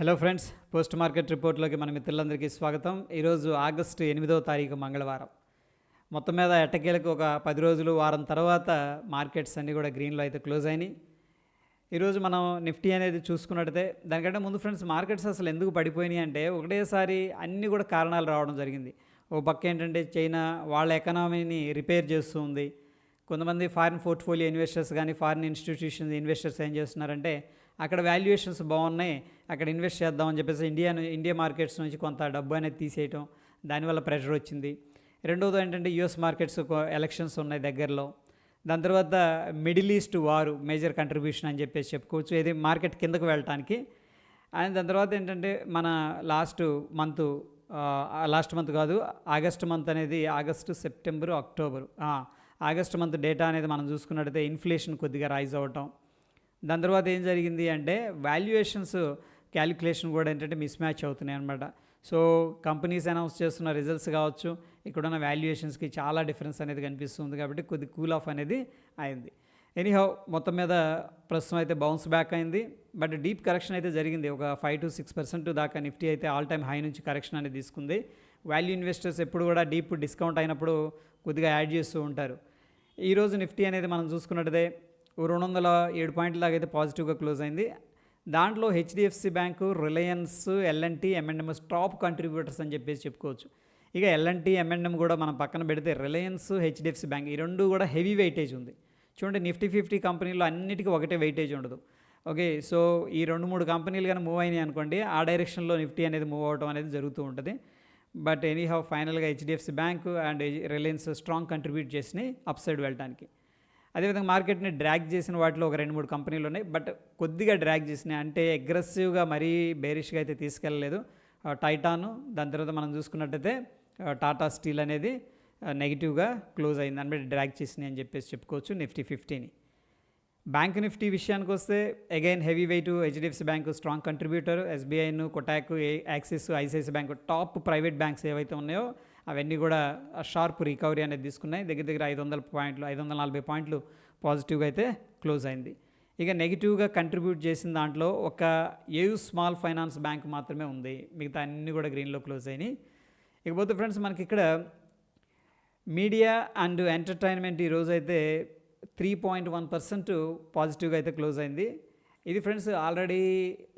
Hello friends post market రిపోర్ట్లోకి మన మిత్రులందరికీ స్వాగతం. ఈరోజు ఆగస్టు ఎనిమిదవ తారీఖు మంగళవారం. మొత్తం మీద ఎట్టకేలకు ఒక పది రోజులు వారం తర్వాత మార్కెట్స్ అన్నీ కూడా గ్రీన్లో అయితే క్లోజ్ అయినాయి. ఈరోజు మనం నిఫ్టీ అనేది చూసుకున్నట్టయితే దానికంటే ముందు ఫ్రెండ్స్ మార్కెట్స్ అసలు ఎందుకు పడిపోయినాయి అంటే ఒకటేసారి అన్నీ కూడా కారణాలు రావడం జరిగింది. ఓ పక్క ఏంటంటే చైనా వాళ్ళ ఎకనామీని రిపేర్ చేస్తూ ఉంది. కొంతమంది ఫారిన్ పోర్ట్ఫోలియో ఇన్వెస్టర్స్ కానీ ఫారిన్ ఇన్స్టిట్యూషన్స్ ఇన్వెస్టర్స్ ఏం చేస్తున్నారంటే అక్కడ వాల్యుయేషన్స్ బాగున్నాయి అక్కడ ఇన్వెస్ట్ చేద్దామని చెప్పేసి ఇండియా ఇండియా మార్కెట్స్ నుంచి కొంత డబ్బు అనేది తీసేయటం దానివల్ల ప్రెషర్ వచ్చింది. రెండోది ఏంటంటే యుఎస్ మార్కెట్స్ ఎలక్షన్స్ ఉన్నాయి దగ్గరలో. దాని తర్వాత మిడిల్ ఈస్ట్ వారు మేజర్ కంట్రిబ్యూషన్ అని చెప్పేసి చెప్పుకోవచ్చు. ఇది మార్కెట్ కిందకు వెళ్ళటానికి. అండ్ దాని తర్వాత ఏంటంటే మన లాస్ట్ మంత్ లాస్ట్ మంత్ కాదు ఆగస్ట్ మంత్ అనేది August September October August month data అనేది మనం చూసుకున్నట్టయితే ఇన్ఫ్లేషన్ కొద్దిగా రైజ్ అవ్వటం. దాని తర్వాత ఏం జరిగింది అంటే వాల్యుయేషన్స్ క్యాలిక్యులేషన్ కూడా ఏంటంటే మిస్ మ్యాచ్ అవుతున్నాయి అనమాట సో కంపెనీస్ అనౌన్స్ చేస్తున్న రిజల్ట్స్ కావచ్చు ఇక్కడున్న వాల్యుయేషన్స్కి చాలా డిఫరెన్స్ అనేది కనిపిస్తుంది కాబట్టి కొద్ది కూల్ ఆఫ్ అనేది అయింది. ఎనీహౌ మొత్తం మీద ప్రస్తుతం అయితే బౌన్స్ బ్యాక్ అయింది. బట్ డీప్ కరెక్షన్ అయితే జరిగింది. ఒక ఫైవ్ టు సిక్స్ పర్సెంట్ దాకా నిఫ్టీ అయితే ఆల్ టైమ్ హై నుంచి కరెక్షన్ అనేది తీసుకుంది. వాల్యూ ఇన్వెస్టర్స్ ఎప్పుడు కూడా డీప్ డిస్కౌంట్ అయినప్పుడు కొద్దిగా యాడ్ చేస్తూ ఉంటారు. ఈరోజు నిఫ్టీ అనేది మనం చూసుకున్నట్టే రెండు వందల ఏడు పాయింట్ల దాకా అయితే పాజిటివ్గా క్లోజ్ అయింది. దాంట్లో హెచ్డిఎఫ్సి బ్యాంకు రిలయన్స్ ఎల్ఎన్టీ ఎంఎండ్ఎం టాప్ కంట్రిబ్యూటర్స్ అని చెప్పేసి చెప్పుకోవచ్చు. ఇక ఎల్ఎన్టీ ఎంఎండ్ఎం కూడా మనం పక్కన పెడితే రిలయన్స్ హెచ్డిఎఫ్సి బ్యాంక్ ఈ రెండు కూడా హెవీ వెయిటేజ్ ఉంది. చూడండి నిఫ్టీ ఫిఫ్టీ కంపెనీలు అన్నిటికీ ఒకటే వెయిటేజ్ ఉండదు. ఓకే సో ఈ రెండు మూడు కంపెనీలు కానీ మూవ్ అయినాయి అనుకోండి ఆ డైరెక్షన్లో నిఫ్టీ అనేది మూవ్ అవడం అనేది జరుగుతూ ఉంటుంది. బట్ ఎనీ హౌ ఫైనల్గా HDFC bank and Reliance strong contribute చేసినాయి అప్ సైడ్ వెళ్ళడానికి అదేవిధంగా మార్కెట్ని డ్రాగ్ చేసిన వాటిలో ఒక రెండు మూడు కంపెనీలు ఉన్నాయి. బట్ కొద్దిగా డ్రాగ్ చేసినాయి అంటే అగ్రెసివ్గా మరీ బేరిష్గా అయితే తీసుకెళ్ళలేదు. టైటాను దాని తర్వాత మనం చూసుకున్నట్టయితే టాటా స్టీల్ అనేది నెగిటివ్గా క్లోజ్ అయింది. దాన్ని బట్టి డ్రాగ్ చేసినాయి అని చెప్పేసి చెప్పుకోవచ్చు నిఫ్టీ ఫిఫ్టీని. బ్యాంక్ నిఫ్టీ విషయానికి వస్తే again heavy weight HDFC bank strong contributor ఎస్బీఐను Kotak Axis ICICI bank top private banks ఏవైతే ఉన్నాయో అవన్నీ కూడా షార్ప్ రికవరీ అనేది తీసుకున్నాయి. దగ్గర దగ్గర ఐదు వందల పాయింట్లు ఐదు వందల నలభై పాయింట్లు పాజిటివ్గా అయితే క్లోజ్ అయింది. ఇక నెగిటివ్గా కంట్రిబ్యూట్ చేసిన దాంట్లో ఒక ఏయు స్మాల్ ఫైనాన్స్ బ్యాంక్ మాత్రమే ఉంది. మిగతా అన్నీ కూడా గ్రీన్లో క్లోజ్ అయినాయి. ఇకపోతే ఫ్రెండ్స్ మనకి ఇక్కడ మీడియా అండ్ ఎంటర్టైన్మెంట్ ఈరోజు అయితే త్రీ పాయింట్ వన్ పర్సెంట్ పాజిటివ్గా అయితే క్లోజ్ అయింది. ఇది ఫ్రెండ్స్ ఆల్రెడీ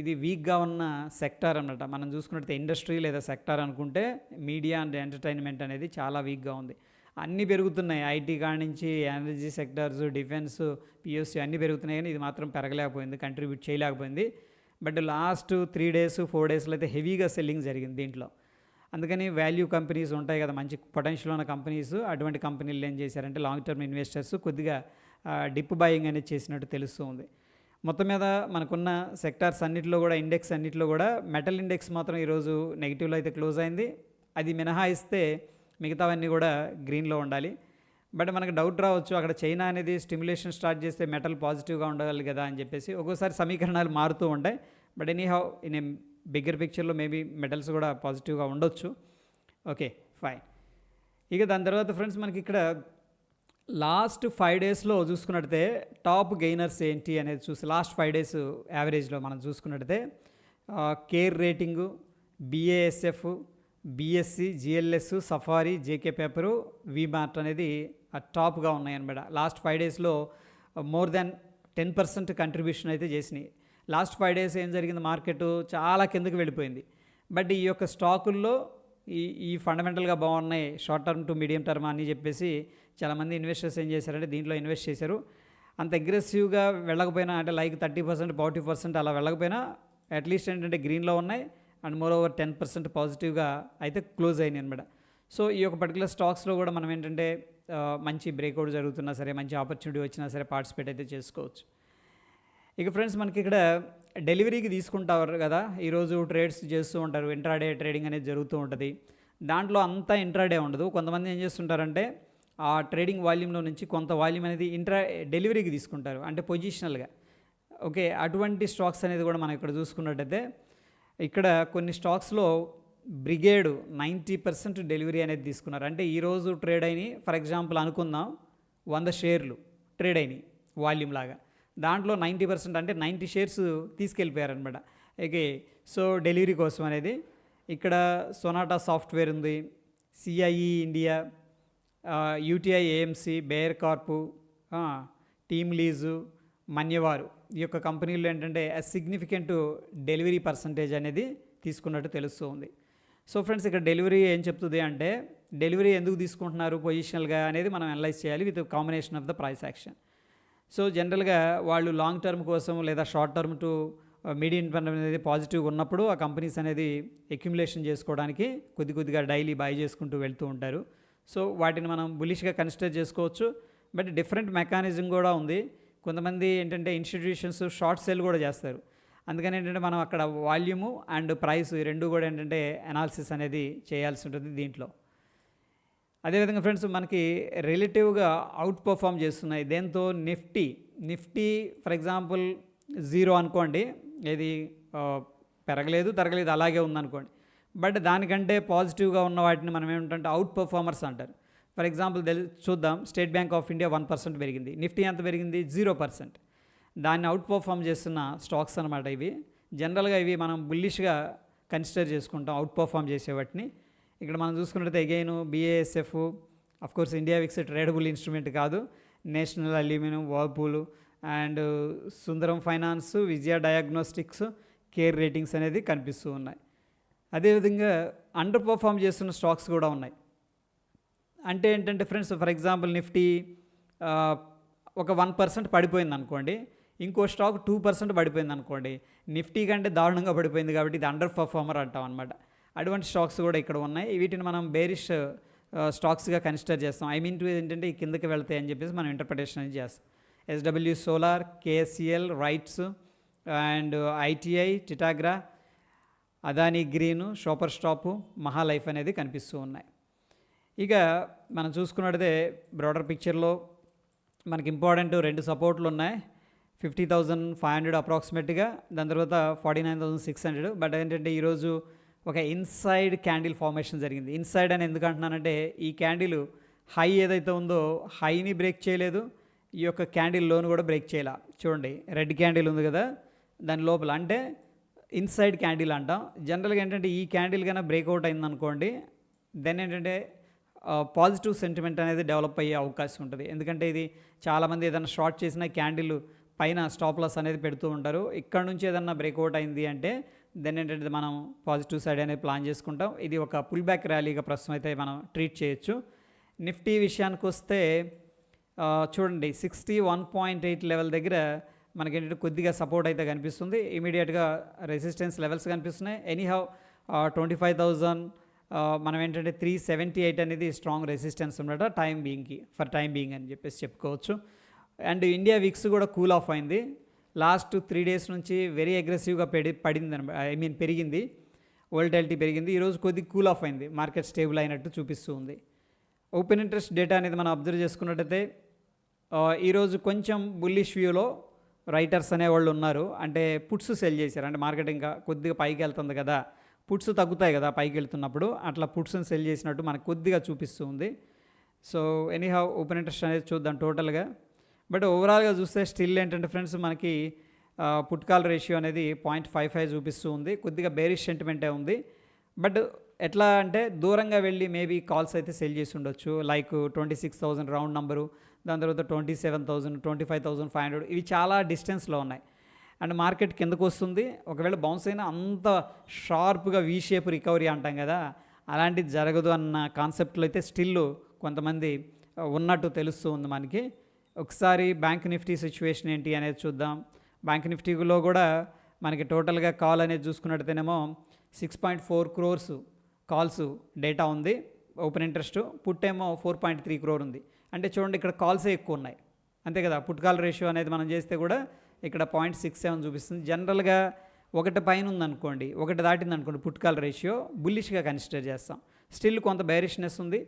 ఇది వీక్గా ఉన్న సెక్టార్ అన్నమాట. మనం చూసుకున్నట్లయితే ఇండస్ట్రీ లేదా సెక్టార్ అనుకుంటే మీడియా అండ్ ఎంటర్టైన్మెంట్ అనేది చాలా వీక్గా ఉంది. అన్నీ పెరుగుతున్నాయి. ఐటీ కాడి నుంచి ఎనర్జీ సెక్టార్స్ డిఫెన్స్ పిఎస్సి అన్నీ పెరుగుతున్నాయి కానీ ఇది మాత్రం పెరగలేకపోయింది కంట్రిబ్యూట్ చేయలేకపోయింది. But last three days four డేస్లో అయితే హెవీగా సెల్లింగ్ జరిగింది దీంట్లో. అందుకని వాల్యూ కంపెనీస్ ఉంటాయి కదా మంచి పొటెన్షియల్ ఉన్న కంపెనీస్ అటువంటి కంపెనీలు ఏం చేశారంటే లాంగ్ టర్మ్ ఇన్వెస్టర్స్ కొద్దిగా డిప్ బయింగ్ అనేది చేసినట్టు తెలుస్తుంది మొత్తం మీద మనకున్న సెక్టార్స్ అన్నిటిలో కూడా ఇండెక్స్ అన్నిటిలో కూడా మెటల్ ఇండెక్స్ మాత్రం ఈరోజు నెగిటివ్లో అయితే క్లోజ్ అయింది. అది మినహాయిస్తే మిగతావన్నీ కూడా గ్రీన్లో ఉండాలి. బట్ మనకు డౌట్ రావచ్చు అక్కడ చైనా అనేది స్టిమ్యులేషన్ స్టార్ట్ చేస్తే మెటల్ పాజిటివ్గా ఉండాలి కదా అని చెప్పేసి ఒక్కోసారి సమీకరణాలు మారుతూ ఉంటాయి. But any how in a bigger పిక్చర్లో మేబీ మెటల్స్ కూడా పాజిటివ్గా ఉండొచ్చు. Okay fine. ఇక దాని తర్వాత ఫ్రెండ్స్ మనకి ఇక్కడ లాస్ట్ ఫైవ్ డేస్లో చూసుకున్నట్టయితే టాప్ గెయినర్స్ ఏంటి అనేది చూసి లాస్ట్ ఫైవ్ డేస్ యావరేజ్లో మనం చూసుకున్నట్టయితే care rating BASF BSC GLS Safari JK paper V Mart అనేది టాప్గా ఉన్నాయన్నమాట లాస్ట్ ఫైవ్ డేస్లో more than ten percent contribution అయితే చేసినాయి. లాస్ట్ ఫైవ్ డేస్ ఏం జరిగింది? మార్కెట్ చాలా కిందకి వెళ్ళిపోయింది. బట్ ఈ యొక్క స్టాకుల్లో ఈ ఈ ఫండమెంటల్గా బాగున్నాయి short term to medium term అని చెప్పేసి చాలామంది ఇన్వెస్టర్స్ ఏం చేశారంటే దీంట్లో ఇన్వెస్ట్ చేశారు. అంత అగ్రెసివ్గా వెళ్ళకపోయినా అంటే like thirty percent forty percent అలా వెళ్ళకపోయినా అట్లీస్ట్ ఏంటంటే గ్రీన్లో ఉన్నాయి and more over ten percent పాజిటివ్గా అయితే క్లోజ్ అయినాయి అనమాట సో ఈ యొక్క పర్టికులర్ స్టాక్స్లో కూడా మనం ఏంటంటే మంచి బ్రేక్అవుట్ జరుగుతున్నా సరే మంచి ఆపర్చునిటీ వచ్చినా సరే పార్టిసిపేట్ అయితే చేసుకోవచ్చు. ఇక ఫ్రెండ్స్ మనకి ఇక్కడ డెలివరీకి తీసుకుంటారు కదా. ఈరోజు ట్రేడ్స్ చేస్తూ ఉంటారు. ఇంట్రాడే ట్రేడింగ్ అనేది జరుగుతూ ఉంటుంది. దాంట్లో అంతా ఇంట్రాడే ఉండదు. కొంతమంది ఏం చేస్తుంటారంటే ఆ ట్రేడింగ్ వాల్యూమ్లో నుంచి కొంత వాల్యూమ్ అనేది ఇంట్రా డెలివరీకి తీసుకుంటారు. అంటే పొజిషనల్గా. ఓకే అటువంటి స్టాక్స్ అనేది కూడా మనం ఇక్కడ చూసుకున్నట్టయితే ఇక్కడ కొన్ని స్టాక్స్లో బ్రిగేడ్ నైంటీ పర్సెంట్ డెలివరీ అనేది తీసుకున్నారు. అంటే ఈరోజు ట్రేడ్ అయినాయి. ఫర్ ఎగ్జాంపుల్ అనుకుందాం వంద షేర్లు ట్రేడ్ అయినాయి వాల్యూమ్ లాగా. దాంట్లో నైంటీ పర్సెంట్ అంటే నైంటీ షేర్స్ తీసుకెళ్ళిపోయారనమాట ఓకే సో డెలివరీ కోసం అనేది ఇక్కడ సొనాటా సాఫ్ట్వేర్ ఉంది CIE India UTI AMC Bayer crop team lease Manyavar ఈ యొక్క కంపెనీలు ఏంటంటే సిగ్నిఫికెంట్ డెలివరీ పర్సంటేజ్ అనేది తీసుకున్నట్టు తెలుస్తూ ఉంది సో ఫ్రెండ్స్ ఇక్కడ డెలివరీ ఏం చెప్తుంది అంటే డెలివరీ ఎందుకు తీసుకుంటున్నారు పొజిషనల్గా అనేది మనం అనలైజ్ చేయాలి with combination of the price action so జనరల్గా వాళ్ళు లాంగ్ టర్మ్ కోసం లేదా short term to medium term అనేది పాజిటివ్ ఉన్నప్పుడు ఆ కంపెనీస్ అనేది అక్యుములేషన్ చేసుకోవడానికి కొద్ది కొద్దిగా డైలీ బై చేసుకుంటూ వెళ్తూ ఉంటారు. సో వాటిని మనం బులిష్గా కన్సిడర్ చేసుకోవచ్చు. బట్ డిఫరెంట్ మెకానిజం కూడా ఉంది. కొంతమంది ఏంటంటే ఇన్స్టిట్యూషన్స్ షార్ట్ సెల్ కూడా చేస్తారు. అందుకని ఏంటంటే మనం అక్కడ వాల్యూము అండ్ ప్రైస్ రెండు కూడా ఏంటంటే అనాలిసిస్ అనేది చేయాల్సి ఉంటుంది దీంట్లో. అదేవిధంగా ఫ్రెండ్స్ మనకి రిలేటివ్గా అవుట్ పర్ఫామ్ చేస్తున్నాయి. దేంతో? Nifty. Nifty for example zero అనుకోండి. ఇది పెరగలేదు తరగలేదు అలాగే ఉందనుకోండి. బట్ దానికంటే పాజిటివ్గా ఉన్న వాటిని మనం ఏమిటంటే అవుట్ పర్ఫార్మర్స్ అంటారు. ఫర్ ఎగ్జాంపుల్ తెలి చూద్దాం. State Bank of India one percent పెరిగింది. నిఫ్టీ ఎంత పెరిగింది? Zero percent. దాన్ని అవుట్ పర్ఫామ్ చేస్తున్న స్టాక్స్ అనమాట ఇవి. జనరల్గా ఇవి మనం బుల్లిష్గా కన్సిడర్ చేసుకుంటాం అవుట్ పర్ఫామ్ చేసే వాటిని. ఇక్కడ మనం చూసుకున్నట్లయితే again BASF course India VIX tradable instrument కాదు. National Aluminium Whirlpool and Sundaram finance Vijaya diagnostics care ratings అనేది కనిపిస్తూ ఉన్నాయి. అదేవిధంగా అండర్ పర్ఫామ్ చేస్తున్న స్టాక్స్ కూడా ఉన్నాయి. అంటే ఏంటంటే ఫ్రెండ్స్ ఫర్ ఎగ్జాంపుల్ నిఫ్టీ ఒక వన్ పర్సెంట్ పడిపోయింది అనుకోండి ఇంకో స్టాక్ టూ పర్సెంట్ పడిపోయింది అనుకోండి నిఫ్టీ కంటే దారుణంగా పడిపోయింది కాబట్టి ఇది అండర్ పర్ఫార్మర్ అంటాం అనమాట అటువంటి స్టాక్స్ కూడా ఇక్కడ ఉన్నాయి. వీటిని మనం బేరిష్ స్టాక్స్గా కన్సిడర్ చేస్తాం. ఐ మీన్ టు ఏంటంటే ఈ కిందకి వెళ్తాయి అని చెప్పేసి మనం ఇంటర్ప్రిటేషన్ అనేది చేస్తాం. SW solar KCL rites and ITI Titagarh Adani green shopper stop మహాలైఫ్ అనేది కనిపిస్తూ ఉన్నాయి. ఇక మనం చూసుకున్నట్టే బ్రాడర్ పిక్చర్లో మనకి ఇంపార్టెంట్ రెండు సపోర్ట్లు ఉన్నాయి. ఫిఫ్టీ థౌజండ్ ఫైవ్ హండ్రెడ్ అప్రాక్సిమేట్గా దాని తర్వాత forty nine thousand six hundred but ఏంటంటే ఈరోజు ఒక ఇన్సైడ్ క్యాండిల్ ఫార్మేషన్ జరిగింది. ఇన్సైడ్ అని ఎందుకు అంటున్నానంటే ఈ క్యాండిల్ హై ఏదైతే ఉందో హైని బ్రేక్ చేయలేదు. ఈ యొక్క క్యాండిల్ లోను కూడా బ్రేక్ చేయాల. చూడండి రెడ్ క్యాండిల్ ఉంది కదా దాని లోపల. అంటే ఇన్సైడ్ క్యాండిల్ అంటాం. జనరల్గా ఏంటంటే ఈ క్యాండిల్ కన్నా బ్రేక్అవుట్ అయిందనుకోండి దెన్ ఏంటంటే పాజిటివ్ సెంటిమెంట్ అనేది డెవలప్ అయ్యే అవకాశం ఉంటుంది. ఎందుకంటే ఇది చాలామంది ఏదైనా షార్ట్ చేసిన క్యాండిల్ పైన స్టాప్ లాస్ అనేది పెడుతూ ఉంటారు. ఇక్కడ నుంచి ఏదన్నా బ్రేక్అవుట్ అయింది అంటే దెన్ ఏంటంటే మనం పాజిటివ్ సైడ్ అనేది ప్లాన్ చేసుకుంటాం. ఇది ఒక పుల్ బ్యాక్ ర్యాలీగా ప్రస్తుతం అయితే మనం ట్రీట్ చేయొచ్చు. నిఫ్టీ విషయానికి వస్తే చూడండి sixty one point eight level దగ్గర మనకి ఏంటంటే కొద్దిగా సపోర్ట్ అయితే కనిపిస్తుంది. ఇమీడియట్గా రెసిస్టెన్స్ లెవెల్స్ కనిపిస్తున్నాయి. ఎనీహౌ ట్వంటీ ఫైవ్ థౌజండ్ మనం ఏంటంటే త్రీ సెవెంటీ ఎయిట్ అనేది స్ట్రాంగ్ రెసిస్టెన్స్ ఉండట టైం బీయింగ్కి ఫర్ టైం బీయింగ్ అని చెప్పేసి చెప్పుకోవచ్చు. అండ్ ఇండియా విక్స్ కూడా కూల్ ఆఫ్ అయింది. లాస్ట్ త్రీ డేస్ నుంచి వెరీ అగ్రెసివ్గా పెడి పడింది ఐ మీన్ పెరిగింది. వోల్టాలిటీ పెరిగింది. ఈరోజు కొద్దిగా కూల్ ఆఫ్ అయింది. మార్కెట్ స్టేబుల్ అయినట్టు చూపిస్తూ ఉంది. ఓపెన్ ఇంట్రెస్ట్ డేటా అనేది మనం అబ్జర్వ్ చేసుకున్నట్టయితే ఈరోజు కొంచెం బుల్లిష్ వ్యూలో రైటర్స్ అనేవాళ్ళు ఉన్నారు. అంటే పుట్స్ సెల్ చేశారు. అంటే మార్కెట్ ఇంకా కొద్దిగా పైకి వెళ్తుంది కదా. పుట్స్ తగ్గుతాయి కదా పైకి వెళ్తున్నప్పుడు. అట్లా పుట్స్ని సెల్ చేసినట్టు మనకు కొద్దిగా చూపిస్తూ ఉంది. సో ఎనీహౌ ఓపెన్ ఇంట్రెస్ట్ అనేది చూద్దాం టోటల్గా. బట్ ఓవరాల్గా చూస్తే స్టిల్ ఏంటంటే ఫ్రెండ్స్ మనకి పుట్కాల్ రేషియో అనేది పాయింట్ ఫైవ్ ఫైవ్ చూపిస్తూ ఉంది. కొద్దిగా బేరిష్ సెంటిమెంటే ఉంది. బట్ ఎట్లా అంటే దూరంగా వెళ్ళి మేబీ కాల్స్ అయితే సెల్ చేసి ఉండొచ్చు. Like twenty six thousand round number దాని తర్వాత twenty seven thousand twenty five thousand five hundred ఇవి చాలా డిస్టెన్స్లో ఉన్నాయి. అండ్ మార్కెట్ కిందకు వస్తుంది. ఒకవేళ బౌన్స్ అయినా అంత షార్ప్గా వీ షేప్ రికవరీ అంటాం కదా అలాంటిది జరగదు అన్న కాన్సెప్ట్లో అయితే స్టిల్ కొంతమంది ఉన్నట్టు తెలుస్తూ ఉంది మనకి. ఒకసారి బ్యాంక్ నిఫ్టీ సిచ్యువేషన్ ఏంటి అనేది చూద్దాం. బ్యాంక్ నిఫ్టీలో కూడా మనకి టోటల్గా కాల్ అనేది చూసుకున్నట్టయితేనేమో six point four crores calls data ఉంది. ఓపెన్ ఇంట్రెస్ట్ పుట్ ఏమో ఫోర్ పాయింట్ త్రీ క్రోర్ ఉంది. అంటే చూడండి ఇక్కడ కాల్సే ఎక్కువ ఉన్నాయి. అంతే కదా పుట్ కాల్ రేషియో అనేది మనం చేస్తే కూడా ఇక్కడ పాయింట్ సిక్స్ సెవెన్ చూపిస్తుంది. జనరల్గా ఒకటి పైన ఉందనుకోండి ఒకటి దాటింది అనుకోండి పుట్ కాల్ రేషియో బుల్లిష్గా కన్సిడర్ చేస్తాం. స్టిల్ కొంత బైరిష్నెస్ ఉంది.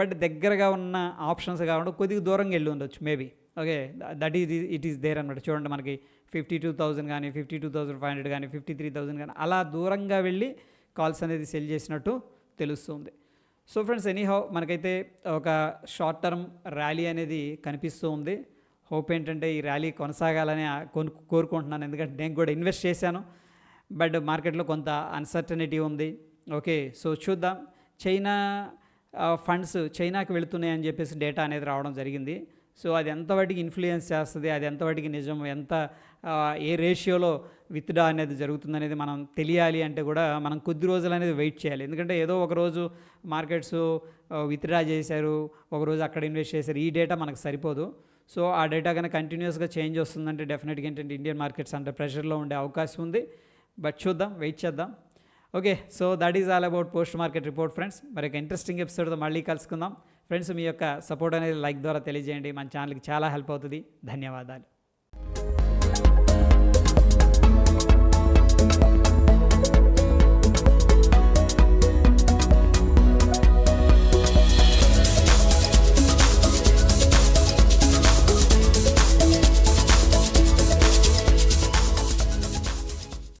బట్ దగ్గరగా ఉన్న ఆప్షన్స్ కాకుండా కొద్దిగా దూరంగా వెళ్ళి ఉండొచ్చు maybe. Okay that is it is there అనమాట చూడండి మనకి ఫిఫ్టీ టూ థౌజండ్ కానీ fifty two thousand five hundred కానీ ఫిఫ్టీ త్రీ థౌజండ్ కానీ అలా దూరంగా వెళ్ళి కాల్స్ అనేది సెల్ చేసినట్టు తెలుస్తుంది. సో ఫ్రెండ్స్ ఎనీహౌ మనకైతే ఒక షార్ట్ టర్మ్ ర్యాలీ అనేది కనిపిస్తూ ఉంది. హోప్ ఏంటంటే ఈ ర్యాలీ కొనసాగాలని కొను కోరుకుంటున్నాను. ఎందుకంటే నేను కూడా ఇన్వెస్ట్ చేశాను. బట్ మార్కెట్లో కొంత అన్సర్టనిటీ ఉంది. ఓకే సో చూద్దాం. చైనా ఫండ్స్ చైనాకి వెళుతున్నాయని చెప్పేసి డేటా అనేది రావడం జరిగింది. సో అది ఎంతవాటికి ఇన్ఫ్లుయెన్స్ చేస్తుంది అది ఎంతవాటికి నిజం ఎంత ఏ రేషియోలో విత్డ్రా అనేది జరుగుతుంది అనేది మనం తెలియాలి అంటే కూడా మనం కొద్ది రోజులు అనేది వెయిట్ చేయాలి. ఎందుకంటే ఏదో ఒక రోజు మార్కెట్స్ విత్డ్రా చేశారు ఒక రోజు అక్కడ ఇన్వెస్ట్ చేశారు ఈ డేటా మనకు సరిపోదు. సో ఆ డేటా కనుక కంటిన్యూస్గా చేంజ్ వస్తుందంటే డెఫినెట్గా ఏంటంటే ఇండియన్ మార్కెట్స్ అంటే ప్రెషర్లో ఉండే అవకాశం ఉంది. బట్ చూద్దాం వెయిట్ చేద్దాం. Okay so that is all about post market report friends మరి ఒక ఇంట్రెస్టింగ్ ఎపిసోడ్తో మళ్ళీ కలుసుకుందాం. ఫ్రెండ్స్ మీ యొక్క సపోర్ట్ అనేది లైక్ ద్వారా తెలియజేయండి. మన ఛానల్కి చాలా హెల్ప్ అవుతుంది. ధన్యవాదాలు.